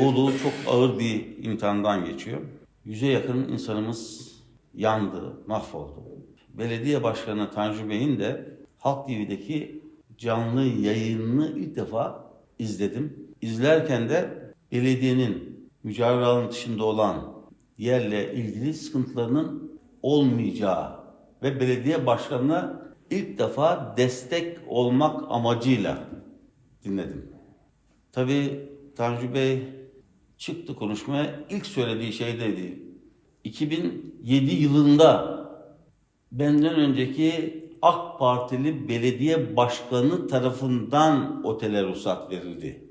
Bolu çok ağır bir imtihandan geçiyor. Yüze yakın insanımız yandı, mahvoldu. Belediye Başkanı Tanju Bey'in de Halk TV'deki canlı yayınını ilk defa izledim. İzlerken de belediyenin mücadele alanı dışında olan yerle ilgili sıkıntılarının olmayacağı ve belediye başkanına ilk defa destek olmak amacıyla dinledim. Tabii Tanju Bey çıktı konuşmaya ilk söylediği şey dedi. 2007 yılında benden önceki AK Partili belediye başkanı tarafından otele ruhsat verildi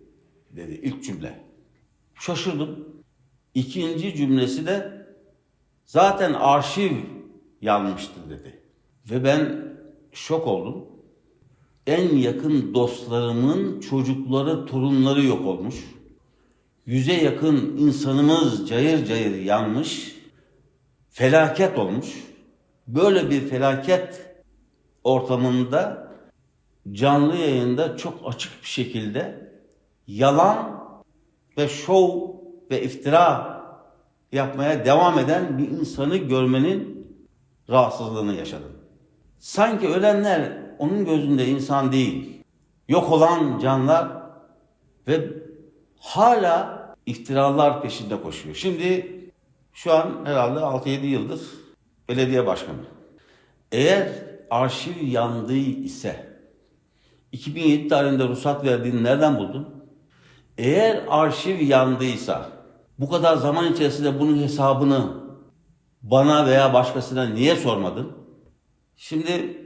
dedi ilk cümle. Şaşırdım. İkinci cümlesi de zaten arşiv yanmıştı dedi. Ve ben şok oldum. En yakın dostlarımın çocukları, torunları yok olmuş. Yüze yakın insanımız cayır cayır yanmış. Felaket olmuş. Böyle bir felaket ortamında canlı yayında çok açık bir şekilde yalan ve şov ve iftira yapmaya devam eden bir insanı görmenin rahatsızlığını yaşadım. Sanki ölenler onun gözünde insan değil. Yok olan canlar ve hala iftiralar peşinde koşuyor. Şimdi şu an herhalde 6-7 yıldır belediye başkanı. Eğer arşiv yandığı ise 2007 tarihinde ruhsat verdiğini nereden buldun? Eğer arşiv yandıysa bu kadar zaman içerisinde bunun hesabını bana veya başkasına niye sormadın? Şimdi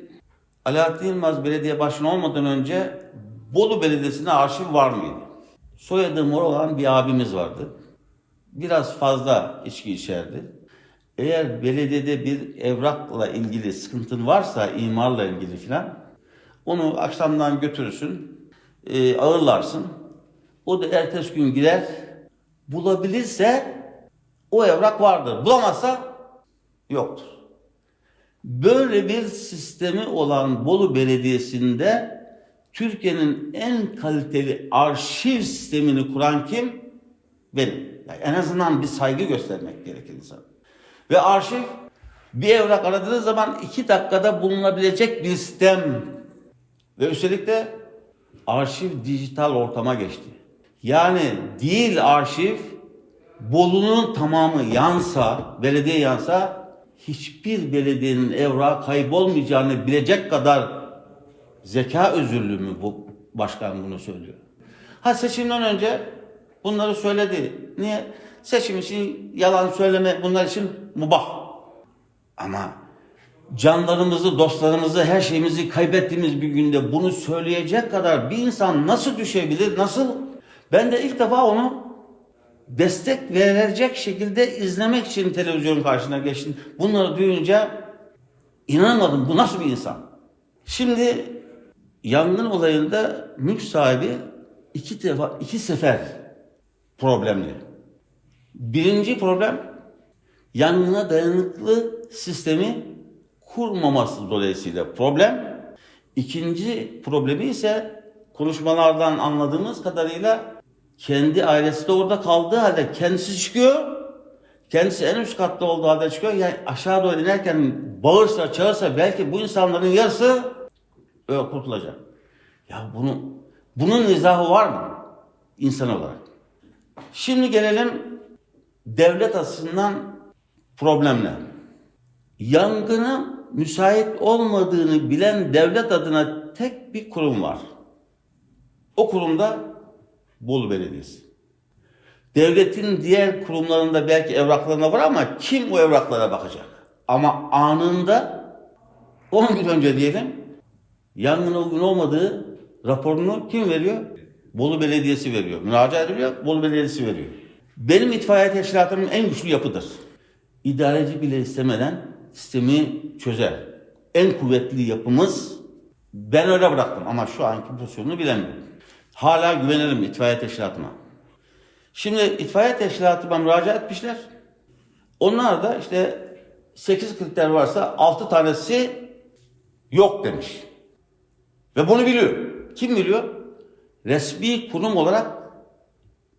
Alaaddin Yılmaz belediye başkanı olmadan önce Bolu Belediyesi'nde arşiv var mıydı? Soyadı mor olan bir abimiz vardı. Biraz fazla içki içerdi. Eğer belediyede bir evrakla ilgili sıkıntın varsa, imarla ilgili filan, onu akşamdan götürürsün, e, ağırlarsın. O da ertesi gün gider, bulabilirse o evrak vardır. Bulamazsa yoktur. Böyle bir sistemi olan Bolu Belediyesi'nde Türkiye'nin en kaliteli arşiv sistemini kuran kim? Benim. Yani en azından bir saygı göstermek gerekir insan. Ve arşiv bir evrak aradığınız zaman iki dakikada bulunabilecek bir sistem. Ve üstelik de arşiv dijital ortama geçti. Yani değil arşiv Bolu'nun tamamı yansa, belediye yansa hiçbir belediyenin evrağı kaybolmayacağını bilecek kadar zeka özürlü mü bu başkan bunu söylüyor? Ha seçimden önce bunları söyledi. Niye? Seçim için yalan söyleme bunlar için mubah. Ama canlarımızı, dostlarımızı, her şeyimizi kaybettiğimiz bir günde bunu söyleyecek kadar bir insan nasıl düşebilir, nasıl? Ben de ilk defa onu destek verecek şekilde izlemek için televizyon karşısına geçtim. Bunları duyunca inanamadım. Bu nasıl bir insan? Şimdi yangın olayında mülk sahibi iki defa iki sefer problemli. Birinci problem yangına dayanıklı sistemi kurmaması dolayısıyla problem. İkinci problemi ise konuşmalardan anladığımız kadarıyla kendi ailesi de orada kaldığı halde kendisi çıkıyor. Kendisi en üst katta olduğu halde çıkıyor. Yani aşağı doğru inerken bağırsa çağırsa belki bu insanların yarısı öyle kurtulacak. Ya bunu bunun izahı var mı insan olarak? Şimdi gelelim devlet açısından problemler. Yangına müsait olmadığını bilen devlet adına tek bir kurum var. O kurumda Bolu Belediyesi. Devletin diğer kurumlarında belki evraklarına var ama kim o evraklara bakacak? Ama anında 10 gün önce diyelim yangına uygun olmadığı raporunu kim veriyor? Bolu Belediyesi veriyor. Müracaat ediliyor, Bolu Belediyesi veriyor. Benim itfaiye teşkilatımın en güçlü yapıdır. İdareci bile istemeden sistemi çözer. En kuvvetli yapımız ben öyle bıraktım ama şu anki pozisyonunu bilemiyorum. Hala güvenirim itfaiye teşkilatıma. Şimdi itfaiye teşkilatıma müracaat etmişler. Onlar da işte 8 kriter varsa 6 tanesi yok demiş. Ve bunu biliyor. Kim biliyor? Resmi kurum olarak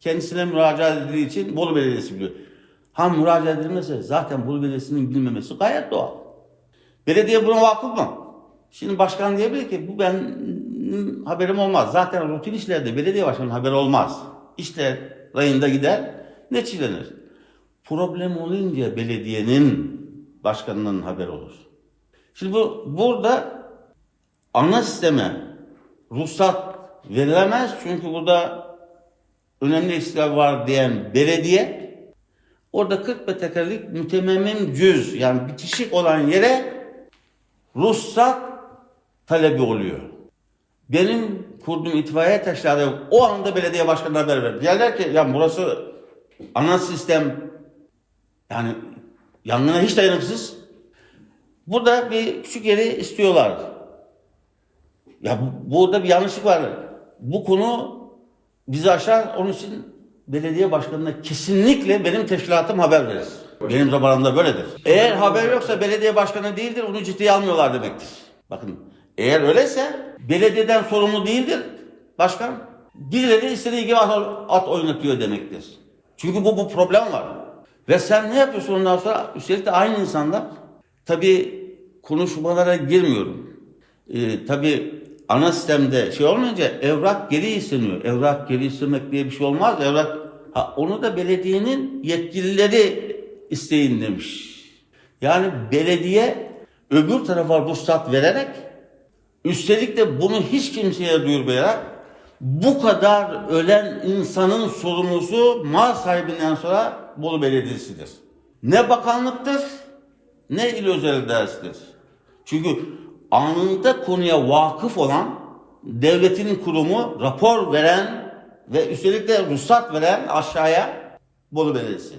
kendisine müracaat edildiği için Bolu Belediyesi biliyor. Ha müracaat edilmese zaten Bolu Belediyesi'nin bilmemesi gayet doğal. Belediye buna vakıf mı? Şimdi başkan diyebilir ki bu ben haberim olmaz. Zaten rutin işlerde belediye başkanının haberi olmaz. İşler rayında gider, neticelenir. Problem olunca belediyenin başkanının haberi olur. Şimdi bu burada ana sisteme ruhsat verilemez çünkü burada önemli eksikler var diyen belediye orada 40 metrekarelik mütememmim cüz yani bitişik olan yere ruhsat talebi oluyor. Benim kurduğum itfaiye taşları o anda belediye başkanına haber verdi. Diyorlar ki ya burası ana sistem yani yangına hiç dayanıksız. Burada bir küçük yeri istiyorlar. Ya bu, burada bir yanlışlık var. Bu konu bizi aşar. Onun için belediye başkanına kesinlikle benim teşkilatım haber verir. Benim zamanımda böyledir. Eğer haber yoksa belediye başkanı değildir, onu ciddiye almıyorlar demektir. Bakın eğer öyleyse belediyeden sorumlu değildir başkan. Birileri istediği gibi at, at oynatıyor demektir. Çünkü bu bu problem var. Ve sen ne yapıyorsun ondan sonra? Üstelik de aynı insanlar. Tabii konuşmalara girmiyorum. Ee, tabii ana sistemde şey olmayınca evrak geri isteniyor. Evrak geri istemek diye bir şey olmaz. Evrak ha, onu da belediyenin yetkilileri isteyin demiş. Yani belediye öbür tarafa ruhsat vererek üstelik de bunu hiç kimseye duyurmayarak bu kadar ölen insanın sorumlusu mal sahibinden sonra Bolu Belediyesi'dir. Ne bakanlıktır ne il özel idaresidir. Çünkü anında konuya vakıf olan devletin kurumu rapor veren ve üstelik de ruhsat veren aşağıya Bolu Belediyesi.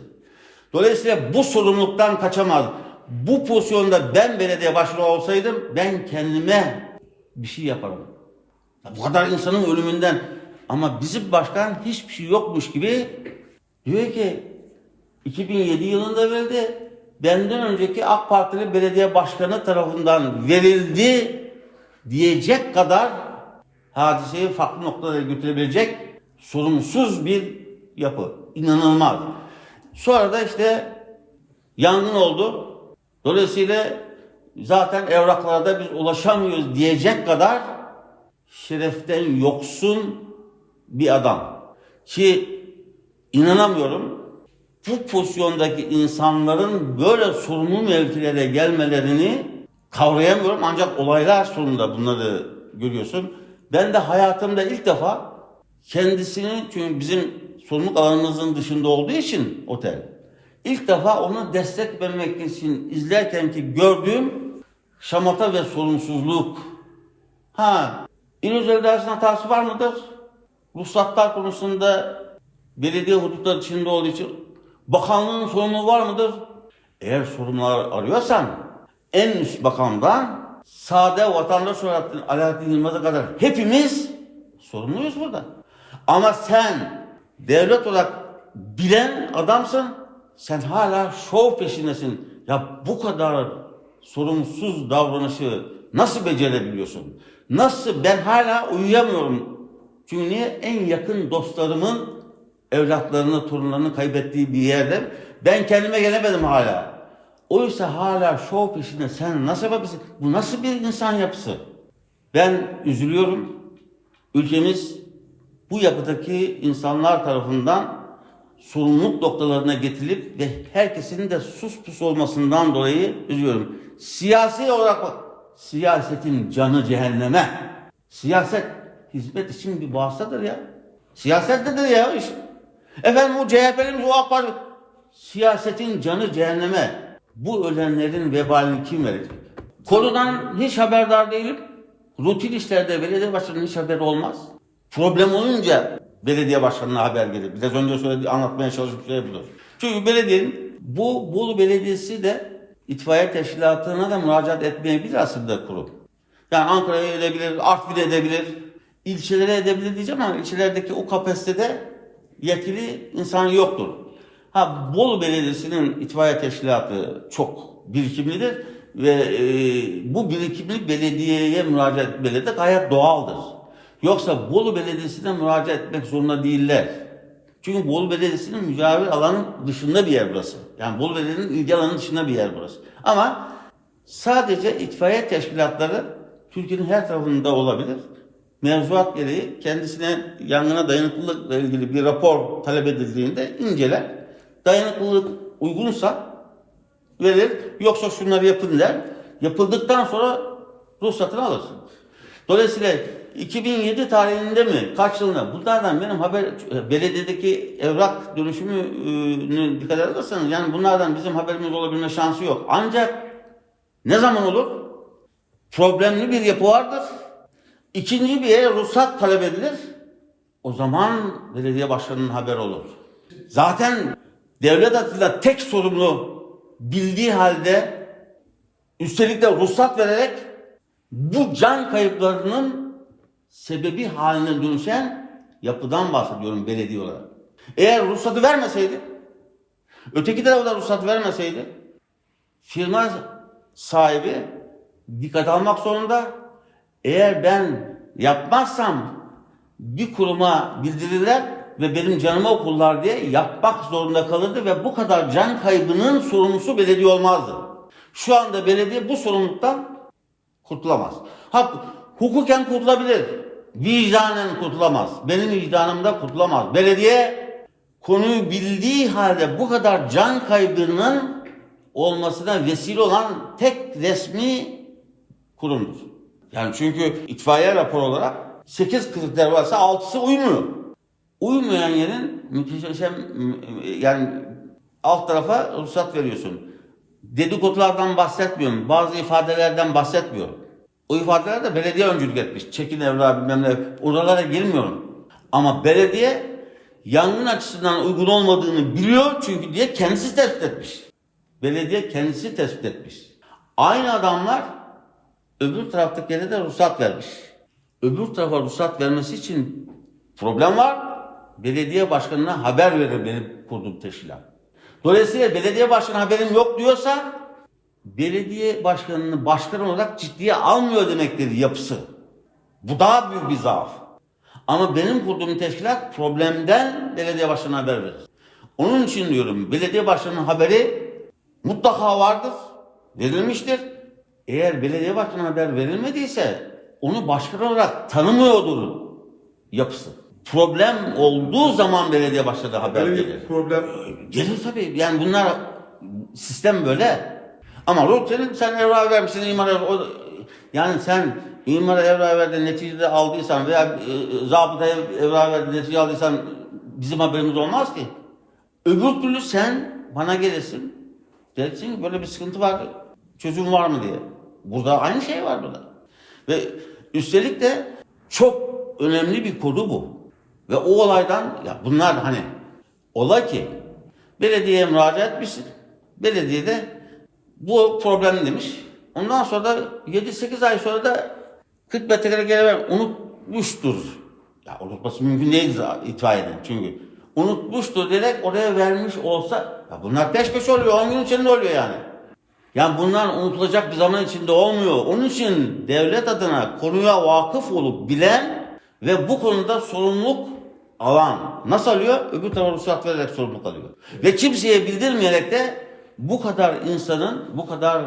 Dolayısıyla bu sorumluluktan kaçamaz. Bu pozisyonda ben belediye başkanı olsaydım ben kendime bir şey yaparım. Ya bu kadar insanın ölümünden ama bizim başkan hiçbir şey yokmuş gibi diyor ki 2007 yılında verildi. Benden önceki AK Partili belediye başkanı tarafından verildi diyecek kadar hadiseyi farklı noktalara götürebilecek sorumsuz bir yapı. İnanılmaz. Sonra da işte yangın oldu. Dolayısıyla zaten evraklarda biz ulaşamıyoruz diyecek kadar şereften yoksun bir adam. Ki inanamıyorum bu pozisyondaki insanların böyle sorumlu mevkilere gelmelerini kavrayamıyorum ancak olaylar sonunda bunları görüyorsun. Ben de hayatımda ilk defa kendisini çünkü bizim sorumluluk alanımızın dışında olduğu için otel ilk defa ona destek vermek için izlerken ki gördüğüm şamata ve sorumsuzluk. Ha, özel dersin hatası var mıdır? Ruhsatlar konusunda belediye hudutları içinde olduğu için bakanlığın sorumluluğu var mıdır? Eğer sorunlar arıyorsan en üst bakandan sade vatandaş olarak Alaaddin Yılmaz'a kadar hepimiz sorumluyuz burada. Ama sen devlet olarak bilen adamsın. Sen hala şov peşindesin. Ya bu kadar sorumsuz davranışı nasıl becerebiliyorsun? Nasıl? Ben hala uyuyamıyorum. Çünkü niye? En yakın dostlarımın evlatlarını, torunlarını kaybettiği bir yerde ben kendime gelemedim hala. Oysa hala şov peşinde sen nasıl yapabilirsin? Bu nasıl bir insan yapısı? Ben üzülüyorum. Ülkemiz bu yapıdaki insanlar tarafından sorumluluk noktalarına getirilip ve herkesin de sus pus olmasından dolayı üzüyorum. Siyasi olarak bak, siyasetin canı cehenneme. Siyaset hizmet için bir vasıtadır ya. Siyaset nedir ya iş? Efendim o CHP'nin o AK Parti siyasetin canı cehenneme. Bu ölenlerin vebalini kim verecek? Konudan hiç haberdar değilim. Rutin işlerde belediye başkanının hiç haberi olmaz. Problem olunca belediye başkanına haber gelir. Biraz önce söylediği anlatmaya çalıştığım şey budur. Çünkü belediyenin bu Bolu Belediyesi de itfaiye teşkilatına da müracaat etmeyebilir aslında kurum. Yani Ankara'ya edebilir, Artvin'e edebilir, ilçelere edebilir diyeceğim ama ilçelerdeki o kapasitede yetkili insan yoktur. Ha Bolu Belediyesi'nin itfaiye teşkilatı çok birikimlidir ve e, bu birikimli belediyeye müracaat etmeleri de gayet doğaldır. Yoksa Bolu Belediyesi'ne müracaat etmek zorunda değiller. Çünkü Bolu Belediyesi'nin mücavir alanı dışında bir yer burası. Yani Bolu Belediyesi'nin ilgi alanı dışında bir yer burası. Ama sadece itfaiye teşkilatları Türkiye'nin her tarafında olabilir. Mevzuat gereği kendisine yangına dayanıklılıkla ilgili bir rapor talep edildiğinde inceler. Dayanıklılık uygunsa verir. Yoksa şunları yapın der. Yapıldıktan sonra ruhsatını alırsın. Dolayısıyla 2007 tarihinde mi, kaç yılında? Bunlardan benim haber, belediyedeki evrak dönüşümünü dikkat ederseniz, yani bunlardan bizim haberimiz olabilme şansı yok. Ancak ne zaman olur? Problemli bir yapı vardır. İkinci bir yere ruhsat talep edilir. O zaman belediye başkanının haberi olur. Zaten devlet adıyla tek sorumlu bildiği halde üstelik de ruhsat vererek bu can kayıplarının sebebi haline dönüşen yapıdan bahsediyorum belediye olarak. Eğer ruhsatı vermeseydi, öteki tarafta ruhsat vermeseydi, firma sahibi dikkat almak zorunda. Eğer ben yapmazsam bir kuruma bildirirler ve benim canımı okurlar diye yapmak zorunda kalırdı ve bu kadar can kaybının sorumlusu belediye olmazdı. Şu anda belediye bu sorumluluktan kurtulamaz. Ha, hukuken kurtulabilir. Vicdanen kurtulamaz. Benim vicdanımda kurtulamaz. Belediye konuyu bildiği halde bu kadar can kaybının olmasına vesile olan tek resmi kurumdur. Yani çünkü itfaiye raporu olarak 8 kriter varsa 6'sı uymuyor. Uymayan yerin müteşem yani alt tarafa ruhsat veriyorsun. Dedikodulardan bahsetmiyorum. Bazı ifadelerden bahsetmiyorum. O ifadeler de belediye öncülük etmiş. Çekin evrağı bilmem ne. Oralara girmiyorum. Ama belediye yangın açısından uygun olmadığını biliyor çünkü diye kendisi tespit etmiş. Belediye kendisi tespit etmiş. Aynı adamlar öbür taraftakilere de ruhsat vermiş. Öbür tarafa ruhsat vermesi için problem var. Belediye başkanına haber verir benim kurduğum teşkilat. Dolayısıyla belediye başkanı haberim yok diyorsa belediye başkanını başkan olarak ciddiye almıyor demektir yapısı. Bu daha büyük bir zaaf. Ama benim kurduğum teşkilat problemden belediye başkanına haber verir. Onun için diyorum belediye başkanının haberi mutlaka vardır, verilmiştir. Eğer belediye başkanına haber verilmediyse onu başkan olarak tanımıyordur yapısı. Problem olduğu zaman belediye başkanı haber Böyle bir problem Gelir tabii. Yani bunlar sistem böyle. Ama rutinin sen evrağı vermişsin imar evrağı. o- Yani sen imar evrağı verdin neticede aldıysan veya e, zabıta ev, evrağı verdin netice aldıysan bizim haberimiz olmaz ki. Öbür türlü sen bana gelirsin. Dersin böyle bir sıkıntı var. Çözüm var mı diye. Burada aynı şey var burada. Ve üstelik de çok önemli bir konu bu. Ve o olaydan ya bunlar hani Ola ki belediyeye müracaat etmişsin. Belediye de bu problem demiş. Ondan sonra da 7-8 ay sonra da 40 metrekare geri unutmuştur. Ya unutması mümkün değil itfaiyeden çünkü. Unutmuştur diyerek oraya vermiş olsa ya bunlar peş peşe oluyor 10 gün içinde oluyor yani. Yani bunlar unutulacak bir zaman içinde olmuyor. Onun için devlet adına konuya vakıf olup bilen ve bu konuda sorumluluk alan nasıl alıyor? Öbür tarafa ruhsat vererek sorumluluk alıyor. Ve kimseye bildirmeyerek de bu kadar insanın, bu kadar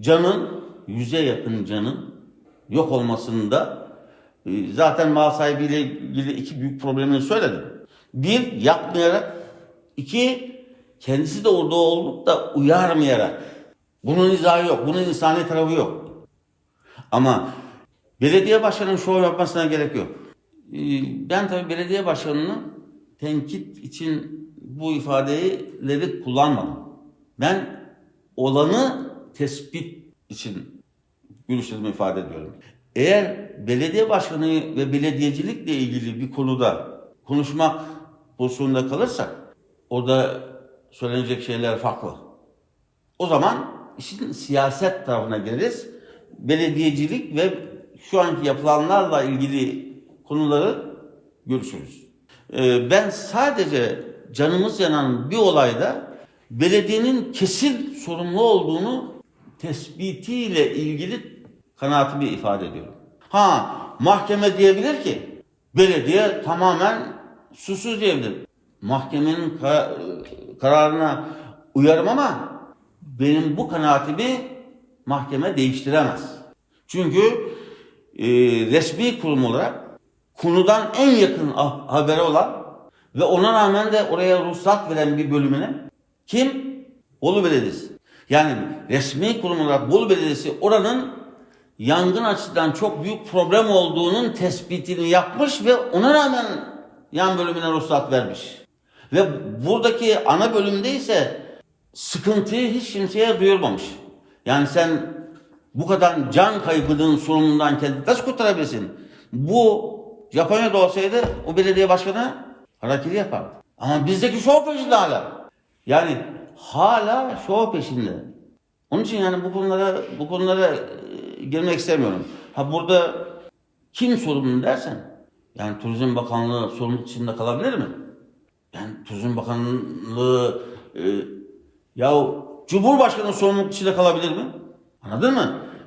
canın, yüze yakın canın yok olmasında e, zaten mal sahibiyle ilgili iki büyük problemini söyledim. Bir, yapmayarak. iki kendisi de orada olup da uyarmayarak. Bunun izahı yok. Bunun insani tarafı yok. Ama belediye başkanının şov yapmasına gerek yok. Ee, Ben tabii belediye başkanının tenkit için bu ifadeleri kullanmadım. Ben olanı tespit için görüşlerimi ifade ediyorum. Eğer belediye başkanı ve belediyecilikle ilgili bir konuda konuşmak pozisyonunda kalırsak orada söylenecek şeyler farklı. O zaman işin siyaset tarafına geliriz. Belediyecilik ve şu anki yapılanlarla ilgili konuları görüşürüz. Ee, ben sadece canımız yanan bir olayda belediyenin kesin sorumlu olduğunu tespitiyle ilgili kanaatimi ifade ediyorum. Ha mahkeme diyebilir ki belediye tamamen susuz diyebilir. mahkemenin ka- kararına uyarım ama benim bu kanaatimi mahkeme değiştiremez. Çünkü e, resmi kurum olarak konudan en yakın ha- haberi olan ve ona rağmen de oraya ruhsat veren bir bölümüne kim? Bolu Belediyesi. Yani resmi kurum olarak Bolu Belediyesi oranın yangın açısından çok büyük problem olduğunun tespitini yapmış ve ona rağmen yan bölümüne ruhsat vermiş. Ve buradaki ana bölümde ise sıkıntıyı hiç kimseye duyurmamış. Yani sen bu kadar can kaybının sorunundan kendini nasıl kurtarabilirsin? Bu Japonya'da olsaydı o belediye başkanı harakiri yapardı. Ama bizdeki şov peşinde hala. Yani hala şov peşinde. Onun için yani bu konulara bu konulara e, girmek istemiyorum. Ha burada kim sorumlu dersen yani Turizm Bakanlığı sorumluluk içinde kalabilir mi? Yani Turizm Bakanlığı e, ya Cumhurbaşkanı sorumluluk içinde kalabilir mi? Anladın mı?